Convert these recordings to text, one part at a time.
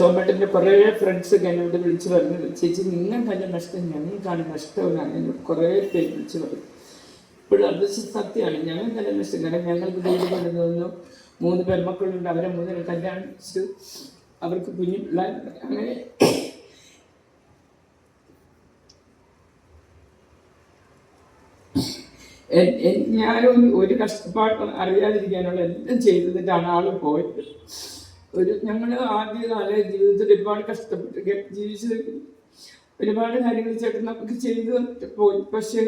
സോമേട്ടന്റെ കുറേ ഫ്രണ്ട്സൊക്കെ എന്നോട് വിളിച്ച് പറഞ്ഞു. ചേച്ചി നിങ്ങൾക്കല്ല നഷ്ടം ഞങ്ങൾക്കാണ് നഷ്ടമെന്നാണ് എന്നോട് കുറേ പേര് വിളിച്ച് പറഞ്ഞു. ഇപ്പോഴും അത് സത്യമാണ്. ഞങ്ങൾക്കല്ല നഷ്ടം. കാരണം ഞങ്ങൾക്ക് വീട് കൊണ്ടുവന്നു മൂന്ന് പെൺമക്കളുണ്ട്. അവരെ മൂന്നിനെ കല്യാണിച്ച് അവർക്ക് കുഞ്ഞു അങ്ങനെ ഞാനും ഒരു കഷ്ടപ്പാട് അറിയാതിരിക്കാനുള്ള എല്ലാം ചെയ്തിട്ടാണ് ആൾ പോയത്. ഒരു ഞങ്ങൾ ആദ്യ കാല ജീവിതത്തിൽ ഒരുപാട് കഷ്ടപ്പെട്ട് ജീവിച്ച് ഒരുപാട് കാര്യങ്ങൾ ചേട്ടൻ നമുക്ക് ചെയ്തു പോയി. പക്ഷെ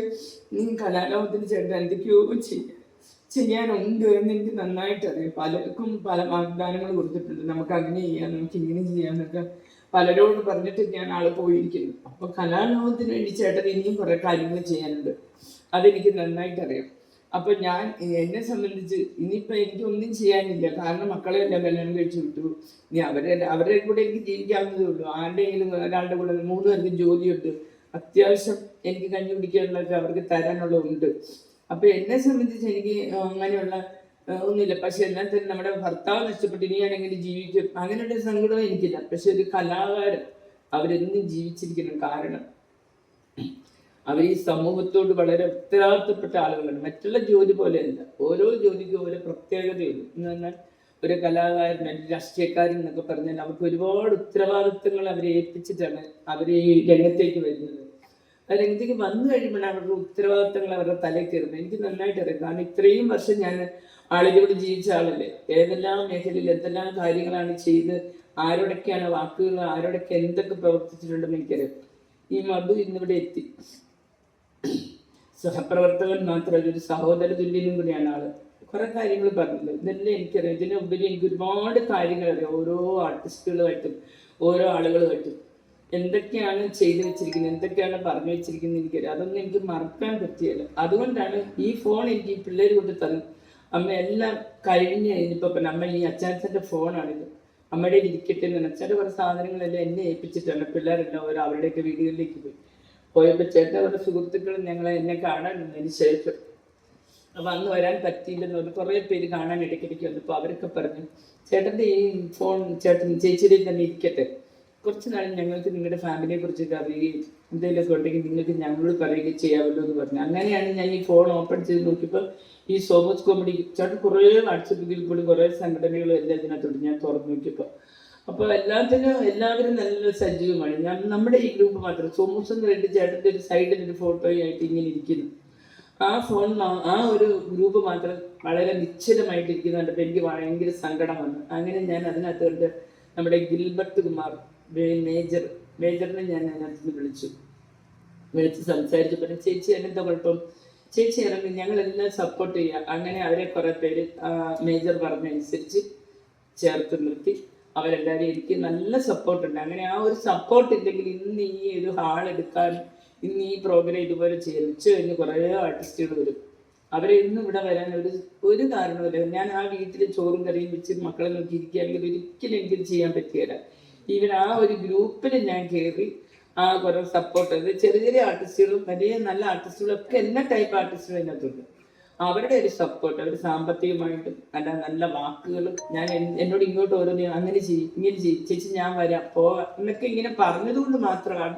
നീ കലാലോകത്തിന് ചേട്ടൻ എന്തൊക്കെയോ ചെയ്യാൻ ചെയ്യാനുണ്ട് എന്ന് എനിക്ക് നന്നായിട്ട് അറിയാം. പലർക്കും പല വാഗ്ദാനങ്ങൾ കൊടുത്തിട്ടുണ്ട്. നമുക്ക് അങ്ങനെ ചെയ്യാം നമുക്ക് ഇങ്ങനെ ചെയ്യാന്നൊക്കെ പലരോട് പറഞ്ഞിട്ട് ഞാൻ ആൾ പോയിരിക്കുന്നു. അപ്പൊ കലാലോകത്തിന് വേണ്ടി ചേട്ടൻ ഇനിയും കുറെ കാര്യങ്ങൾ ചെയ്യാനുണ്ട്. അതെനിക്ക് നന്നായിട്ട് അറിയാം. അപ്പൊ ഞാൻ എന്നെ സംബന്ധിച്ച് ഇനിയിപ്പോ എനിക്ക് ഒന്നും ചെയ്യാനില്ല. കാരണം മക്കളെ എല്ലാം കല്യാണം കഴിച്ചു വിട്ടു. ഇനി അവരെ അവരുടെ കൂടെ എനിക്ക് ജീവിക്കാവുന്നതേ ഉള്ളൂ. ആരുടെയെങ്കിലും ഒരാളുടെ കൂടെ മൂന്ന് പേർക്ക് ജോലിയുണ്ട്. അത്യാവശ്യം എനിക്ക് കഞ്ഞി കുടിക്കാനുള്ളവർക്ക് അവർക്ക് തരാനുള്ള ഉണ്ട് അപ്പൊ എന്നെ സംബന്ധിച്ച് എനിക്ക് അങ്ങനെയുള്ള ഒന്നുമില്ല. പക്ഷെ എന്നാൽ തന്നെ നമ്മുടെ ഭർത്താവ് നഷ്ടപ്പെട്ട് എങ്ങനെ ജീവിക്കും? അങ്ങനെയുള്ള സങ്കടം എനിക്കില്ല. പക്ഷെ ഒരു കലാകാരൻ അവരെന്നും ജീവിച്ചിരിക്കണം. കാരണം അവർ ഈ സമൂഹത്തോട് വളരെ ഉത്തരവാദിത്തപ്പെട്ട ആളുകളാണ്. മറ്റുള്ള ജോലി പോലെയല്ല ഓരോ ജോലിക്കും ഓരോ പ്രത്യേകതയുള്ളൂ എന്ന് പറഞ്ഞാൽ ഒരു കലാകാരൻ അല്ലെങ്കിൽ രാഷ്ട്രീയക്കാരൻ എന്നൊക്കെ പറഞ്ഞാൽ അവർക്ക് ഒരുപാട് ഉത്തരവാദിത്തങ്ങൾ അവരെ ഏൽപ്പിച്ചിട്ടാണ് അവർ ഈ രംഗത്തേക്ക് വരുന്നത്. ആ രംഗത്തേക്ക് വന്നു കഴിയുമ്പോഴാണ് അവരുടെ ഉത്തരവാദിത്തങ്ങൾ അവരുടെ തലയിൽ കയറുന്നത്. എനിക്ക് നന്നായിട്ട് അറിയാം. കാരണം ഇത്രയും വർഷം ഞാൻ ആളുകളോട് ജീവിച്ച ആളല്ലേ. ഏതെല്ലാം മേഖലയിൽ എന്തെല്ലാം കാര്യങ്ങളാണ് ചെയ്ത് ആരോടൊക്കെയാണ് വാക്കുകൾ ആരോടൊക്കെ എന്തൊക്കെ പ്രവർത്തിച്ചിട്ടുണ്ടെന്ന് എനിക്കറിയാം. ഈ മധു ഇന്നിവിടെ എത്തി. സഹപ്രവർത്തകൻ മാത്രമല്ല ഒരു സഹോദര തുല്യനും കൂടിയാണ് ആൾ. കുറെ കാര്യങ്ങൾ പറഞ്ഞിട്ടുണ്ട്. ഇതെല്ലാം എനിക്കറിയാം. ഇതിനുപരി എനിക്ക് ഒരുപാട് കാര്യങ്ങൾ അറിയാം. ഓരോ ആർട്ടിസ്റ്റുകളുമായിട്ടും ഓരോ ആളുകളുമായിട്ടും. എന്തൊക്കെയാണ് ചെയ്തു വെച്ചിരിക്കുന്നത് എന്തൊക്കെയാണ് പറഞ്ഞു വെച്ചിരിക്കുന്നത് എനിക്കറിയാം. അതൊന്നും എനിക്ക് മറക്കാൻ പറ്റിയല്ല. അതുകൊണ്ടാണ് ഈ ഫോൺ എനിക്ക് ഈ പിള്ളേർ കൊണ്ട് തന്നു അമ്മ എല്ലാം കഴിഞ്ഞ് പിന്നെ അമ്മ ഈ അച്ചാച്ചന്റെ ഫോണാണിത് അമ്മയുടെ ഇരിക്കട്ടെ എന്ന് അച്ഛന്റെ കുറേ സാധനങ്ങളെല്ലാം എന്നെ ഏൽപ്പിച്ചിട്ടാണ്. പിള്ളേരെല്ലാം അവരുടെയൊക്കെ വീടുകളിലേക്ക് പോയി. പോയപ്പോൾ അവരുടെ സുഹൃത്തുക്കളും ഞങ്ങളെ എന്നെ കാണാൻ വന്നതിന് ശേഷം അപ്പൊ അന്ന് വരാൻ പറ്റിയില്ലെന്ന് പറഞ്ഞു. കുറേ പേര് കാണാൻ ഇടയ്ക്കിടയ്ക്ക് വന്നപ്പോൾ അവരൊക്കെ പറഞ്ഞു ചേട്ടന്റെ ഈ ഫോൺ ചേട്ടൻ ചേച്ചിയുടെയും തന്നെ ഇരിക്കട്ടെ. കുറച്ച് നാൾ ഞങ്ങൾക്ക് നിങ്ങളുടെ ഫാമിലിയെ കുറിച്ചൊക്കെ അറിയുകയും എന്തെങ്കിലുമൊക്കെ ഉണ്ടെങ്കിൽ നിങ്ങൾക്ക് ഞങ്ങളോട് പറയുകയും ചെയ്യാമല്ലോ എന്ന് പറഞ്ഞു. അങ്ങനെയാണ് ഞാൻ ഈ ഫോൺ ഓപ്പൺ ചെയ്ത് നോക്കിയപ്പോൾ ഈ സോമസ് കോമഡി ചേട്ടൻ കുറേ വാട്സപ്പിൽ കൂടി കുറേ സംഘടനകളും എല്ലാം ഇതിനകത്തോട് ഞാൻ തുറന്നു നോക്കിയപ്പോൾ അപ്പോൾ എല്ലാത്തിനും എല്ലാവരും നല്ല സജീവമാണ്. ഞാൻ നമ്മുടെ ഈ ഗ്രൂപ്പ് മാത്രം. സോമൂസ് എന്ന് രണ്ട് ചേട്ടന്റെ ഒരു സൈഡിൽ ഒരു ഫോട്ടോയായിട്ട് ഇങ്ങനെ ഇരിക്കുന്നു. ആ ഫോൺ ആ ഒരു ഗ്രൂപ്പ് മാത്രം വളരെ നിശ്ചലമായിട്ട് ഇരിക്കുന്നുണ്ട് കണ്ടപ്പോൾ എനിക്ക് ഭയങ്കര സങ്കടം വന്നു. അങ്ങനെ ഞാൻ അതിനകത്ത് കണ്ട് നമ്മുടെ ഗിൽബർട്ട് കുമാർ മേജർ മേജറിനെ ഞാൻ അതിനകത്ത് വിളിച്ചു. വിളിച്ച് സംസാരിച്ചപ്പോൾ ചേച്ചി എന്താ കുഴപ്പം? ചേച്ചി ഇറങ്ങി. ഞങ്ങളെല്ലാം സപ്പോർട്ട് ചെയ്യുക അങ്ങനെ അവരെ കുറെ പേര് മേജർ മേജർ പറഞ്ഞനുസരിച്ച് ചേർത്ത് നിർത്തി. അവരെല്ലാവരും എനിക്ക് നല്ല സപ്പോർട്ട് ഉണ്ട്. അങ്ങനെ ആ ഒരു സപ്പോർട്ട് ഇല്ലെങ്കിൽ ഇന്ന് ഈ ഒരു ഹാൾ എടുക്കാൻ ഇന്ന് ഈ പ്രോഗ്രാം ഇതുപോലെ ചെയ്യും ഉച്ച കഴിഞ്ഞ് കുറേ ആർട്ടിസ്റ്റുകൾ വരും. അവരെ ഇന്നും ഇവിടെ വരാൻ ഒരു ഒരു കാരണമില്ല ഞാൻ ആ വീട്ടിൽ ചോറും കറിയും വെച്ച് മക്കളെ നോക്കിയിരിക്കുകയാണെങ്കിൽ ഒരിക്കലും എനിക്ക് ചെയ്യാൻ പറ്റുകയില്ല ഈവൻ ആ ഒരു ഗ്രൂപ്പിൽ ഞാൻ കയറി ആ കുറെ സപ്പോർട്ട് ചെറിയ ചെറിയ ആർട്ടിസ്റ്റുകളും വലിയ നല്ല ആർട്ടിസ്റ്റുകളും ഒക്കെ എല്ലാ ടൈപ്പ് ആർട്ടിസ്റ്റുകളും അതിനകത്തുണ്ട്. അവരുടെ ഒരു സപ്പോർട്ട് അവർ സാമ്പത്തികമായിട്ട് നല്ല നല്ല വാക്കുകളും ഞാൻ എന്നോട് ഇങ്ങോട്ട് ഓരോന്ന് അങ്ങനെ ചെയ്യും ഇങ്ങനെ ചെയ്യും ചേച്ചി ഞാൻ വരാം. പോ എന്നൊക്കെ ഇങ്ങനെ പറഞ്ഞതുകൊണ്ട് മാത്രമാണ്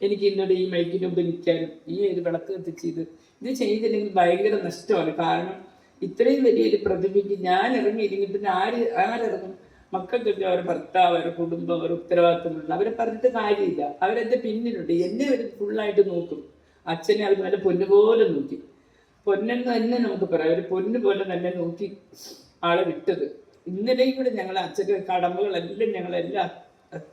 എനിക്ക് ഇന്നോട് ഈ മൈക്കിന് മുമ്പ് നിൽക്കാനും ഈ ഒരു വിളക്ക് കത്തിച്ച് ഇത് ഇത് ചെയ്തില്ലെങ്കിൽ ഭയങ്കര നഷ്ടമാണ്. കാരണം ഇത്രയും വലിയൊരു പ്രതിഭയ്ക്ക് ഞാൻ ഇറങ്ങി ഇല്ലെങ്കിൽ പിന്നെ ആര് ആരിറങ്ങും? മക്കൾക്കൊക്കെ അവരുടെ ഭർത്താവ് അവരുടെ കുടുംബം അവരുടെ ഉത്തരവാദിത്തങ്ങളുണ്ട്. അവരെ പറഞ്ഞിട്ട് കാര്യമില്ല. അവരെന്റെ പിന്നിലുണ്ട്. എന്നെ അവർ ഫുള്ളായിട്ട് നോക്കും. അച്ഛനെ അവർ നല്ല പൊന്നുപോലെ നോക്കി. പൊന്നെന്ന് തന്നെ നമുക്ക് പറയാം. ഒരു പൊന്ന് പോലെ തന്നെ നോക്കി ആളെ വിട്ടത്. ഇന്നലെയും കൂടെ ഞങ്ങൾ അച്ഛന്റെ കടമ്പകളെല്ലാം ഞങ്ങളെല്ലാം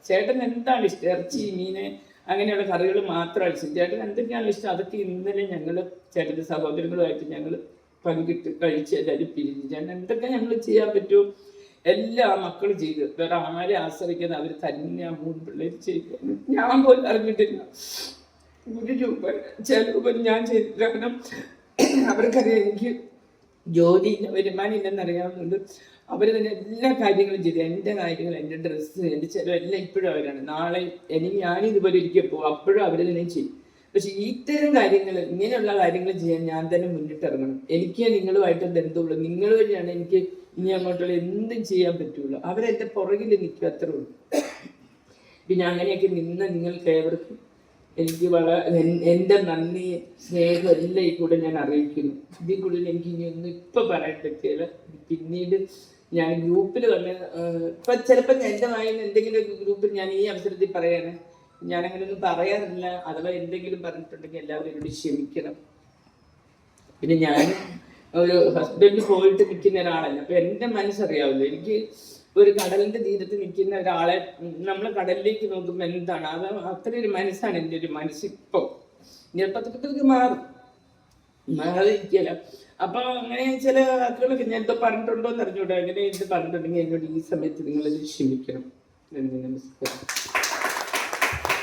ചേട്ടൻ എന്താണ് ഇഷ്ടം? ഇറച്ചി മീന് അങ്ങനെയുള്ള കറികൾ മാത്രമാണ് ഇഷ്ടം ചേട്ടൻ എന്തൊക്കെയാണ് ഇഷ്ടം? അതൊക്കെ ഇന്നലെ ഞങ്ങൾ ചേട്ടന്റെ സഹോദരങ്ങളുമായിട്ട് ഞങ്ങൾ പങ്കിട്ട് കഴിച്ച് എല്ലാവരും പിരിഞ്ഞു. ചേട്ടൻ എന്തൊക്കെ ഞങ്ങൾ ചെയ്യാൻ പറ്റുമോ? എല്ലാ മക്കളും ചെയ്തു. വേറെ ആരെ ആശ്രയിക്കുന്ന അവർ തന്നെ മൂന്ന് പിള്ളേർ ചെയ്തു. ഞാൻ പോലും അറിഞ്ഞിട്ടില്ല. ഒരു രൂപ ചില രൂപ ഞാൻ ചെയ്തിട്ടില്ല കാരണം അവർക്കറിയാം. എനിക്ക് ജോലി വരുമാനം അറിയാവുന്നുണ്ട് അവർ തന്നെ എല്ലാ കാര്യങ്ങളും ചെയ്തു. എന്റെ കാര്യങ്ങൾ എന്റെ ഡ്രസ്സ് എന്റെ ചിലവ് എല്ലാം ഇപ്പോഴും അവരാണ്. നാളെ എനിക്ക് ഞാൻ ഇതുപോലെ പോകും അപ്പോഴും അവർ തന്നെ ചെയ്യും. പക്ഷെ ഇത്തരം കാര്യങ്ങൾ ഇങ്ങനെയുള്ള കാര്യങ്ങൾ ചെയ്യാൻ ഞാൻ തന്നെ മുന്നിട്ടിറങ്ങണം. എനിക്ക് നിങ്ങളുമായിട്ട് ബന്ധമുള്ളൂ നിങ്ങൾ വഴിയാണ് എനിക്ക് ഇനി അങ്ങോട്ടുള്ള എന്തും ചെയ്യാൻ പറ്റുള്ളൂ. അവരെന്റെ പുറകിൽ നിൽക്കും അത്രേ ഉള്ളൂ. പിന്നെ അങ്ങനെയൊക്കെ നിന്ന് നിങ്ങൾക്ക് ഏവർക്കും എനിക്ക് വളരെ എൻ- എന്റെ നന്ദി സ്നേഹം എല്ലാം ഈ കൂടെ ഞാൻ അറിയിക്കുന്നു. ഇതിൽ കൂടുതൽ എനിക്ക് ഇനി ഒന്നും ഇപ്പൊ പറയാൻ പറ്റിയില്ല പിന്നീട് ഞാൻ ഗ്രൂപ്പിൽ തന്നെ ഇപ്പം ചിലപ്പോൾ എന്റെ വായിന്ന് എന്തെങ്കിലും ഗ്രൂപ്പിൽ ഞാൻ ഈ അവസരത്തിൽ പറയാണ്. ഞാൻ അങ്ങനെ ഒന്നും പറയാറില്ല. അഥവാ എന്തെങ്കിലും പറഞ്ഞിട്ടുണ്ടെങ്കിൽ എല്ലാവരും എന്നോട് ക്ഷമിക്കണം. പിന്നെ ഞാൻ ഒരു ഹസ്ബൻഡ് പോയിട്ട് നിൽക്കുന്ന ഒരാളല്ല. അപ്പൊ എന്റെ മനസ്സറിയാവില്ല എനിക്ക് ഒരു കടലിന്റെ തീരത്ത് നിൽക്കുന്ന ഒരാളെ നമ്മൾ കടലിലേക്ക് നോക്കുമ്പോൾ എന്താണ്? അത് അത്ര ഒരു മനസ്സാണ് എന്റെ ഒരു മനസ്സിപ്പം. ചെറുപ്പത്തിൽ മാറും. മാറിയിരിക്കല അപ്പൊ അങ്ങനെ ചില വാക്കുകളൊക്കെ ഞാൻ ഇപ്പൊ പറഞ്ഞിട്ടുണ്ടോ എന്ന് അറിഞ്ഞൂടാ. അങ്ങനെ എന്ത് പറഞ്ഞിട്ടുണ്ടെങ്കിൽ എന്നോട് ഈ സമയത്ത് നിങ്ങളത് ക്ഷമിക്കണം. നന്ദി നമസ്കാരം.